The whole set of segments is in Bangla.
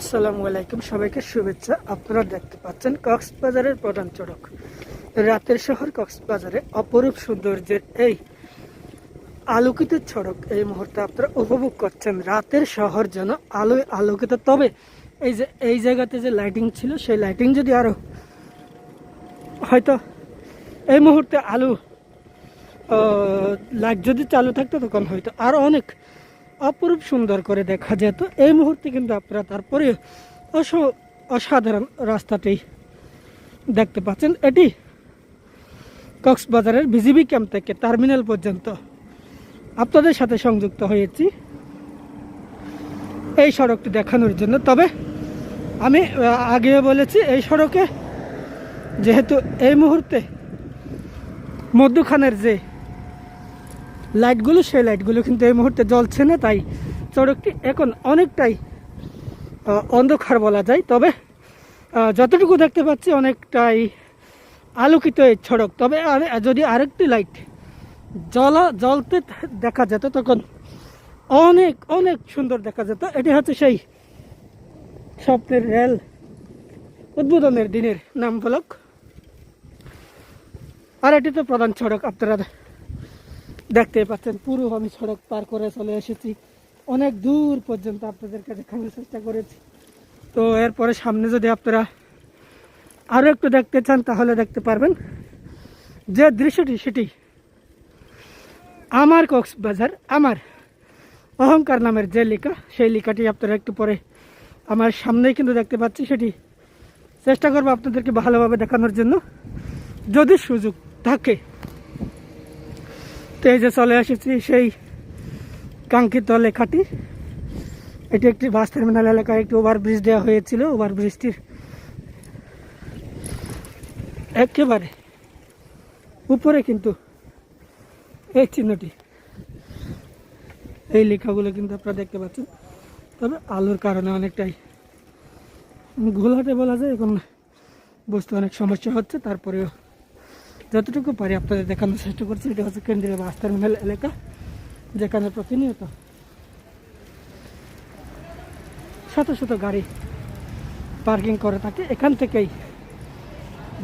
আসসালামু আলাইকুম, সবাইকে শুভেচ্ছা। আপনারা দেখতে পাচ্ছেন কক্সবাজারের প্রধান চড়ক। রাতের শহর কক্সবাজারে অপরূপ সৌন্দর্যের এই আলোকিত সড়ক এই মুহূর্তে আপনারা উপভোগ করছেন। রাতের শহর যেন আলোয় আলোকিত। তবে এই যে, এই জায়গাতে যে লাইটিং ছিল, সেই লাইটিং যদি আরও হয়তো এই মুহূর্তে আলো লাইট যদি চালু থাকতো, তখন হয়তো আরও অনেক অপরূপ সুন্দর করে দেখা যেত। এই মুহূর্তে কিন্তু আপনারা তারপরে অস- অসাধারণ রাস্তাটি দেখতে পাচ্ছেন। এটি কক্সবাজারের বিজিবি ক্যাম্প থেকে টার্মিনাল পর্যন্ত। আপনাদের সাথে সংযুক্ত হয়েছি এই সড়কটি দেখানোর জন্য। তবে আমি আগেও বলেছি, এই সড়কে যেহেতু এই মুহূর্তে মধ্যখানের যে লাইটগুলো, সেই লাইটগুলো কিন্তু এই মুহূর্তে জ্বলছে না, তাই সড়কটি এখন অনেকটাই অন্ধকার বলা যায়। তবে যতটুকু দেখতে পাচ্ছি অনেকটাই আলোকিত এই সড়ক তবে যদি আরেকটি লাইট জ্বলা, জ্বলতে দেখা যেত, তখন অনেক অনেক সুন্দর দেখা যেত। এটি হচ্ছে সেই স্বপ্নের রেল উদ্বোধনের দিনের নাম ফলক আর এটি তো প্রধান সড়ক আপনারা দেখতে পাচ্ছেন, পুরো আমি সড়ক পার করে চলে এসেছি। অনেক দূর পর্যন্ত আপনাদেরকে দেখানোর চেষ্টা করেছি। তো এরপরে সামনে যদি আপনারা আরও একটু দেখতে চান, তাহলে দেখতে পারবেন যে দৃশ্যটি সেটি আমার কক্সবাজার, আমার অহংকার নামের যে লেখা, সেই লেখাটি আপনারা একটু পরে আমার সামনেই কিন্তু দেখতে পাচ্ছি। সেটি চেষ্টা করব আপনাদেরকে ভালোভাবে দেখানোর জন্য। যদি সুযোগ থাকে তো এই যে চলে এসেছি সেই কাঙ্ক্ষিত লেখাটি। এটি একটি বাস টার্মিনাল এলাকায় একটি ওভারব্রিজ দেওয়া হয়েছিল। ওভারব্রিজটির একেবারে উপরে কিন্তু এই চিহ্নটি। এই লেখাগুলো কিন্তু আপনারা দেখতে পাচ্ছেন। তবে আলোর কারণে অনেকটাই ঘোলাটে বলা যায়, এখন বুঝতে অনেক সমস্যা হচ্ছে, তারপরেও যতটুকু পারি আপনাদের দেখানোর চেষ্টা করছি, এটা হচ্ছে কেন্দ্রীয় বাস টার্মিনাল এলাকা, যেখানে প্রতিনিয়ত শত শত গাড়ি পার্কিং করে থাকে। এখান থেকেই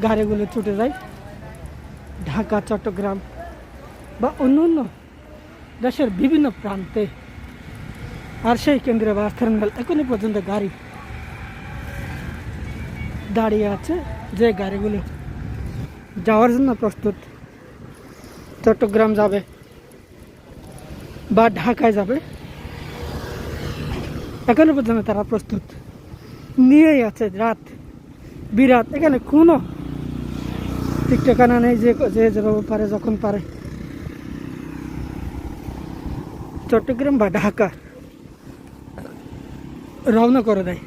গাড়িগুলো ছুটে যায়। ঢাকা, চট্টগ্রাম বা অন্য অন্য দেশের বিভিন্ন প্রান্তে। আর সেই কেন্দ্রীয় বাস টার্মিনাল এখনই পর্যন্ত গাড়ি দাঁড়িয়ে আছে। যে গাড়িগুলো যাওয়ার জন্য প্রস্তুত। চট্টগ্রাম যাবে বা ঢাকায় যাবে। এখনও পর্যন্ত তারা প্রস্তুত। নিয়েই আছে রাত বিরাট এখানে কোনো ঠিক ঠিকানা নেই, যে যে যেভাবে পারে, যখন পারে। চট্টগ্রাম বা ঢাকা রওনা করে দেয়।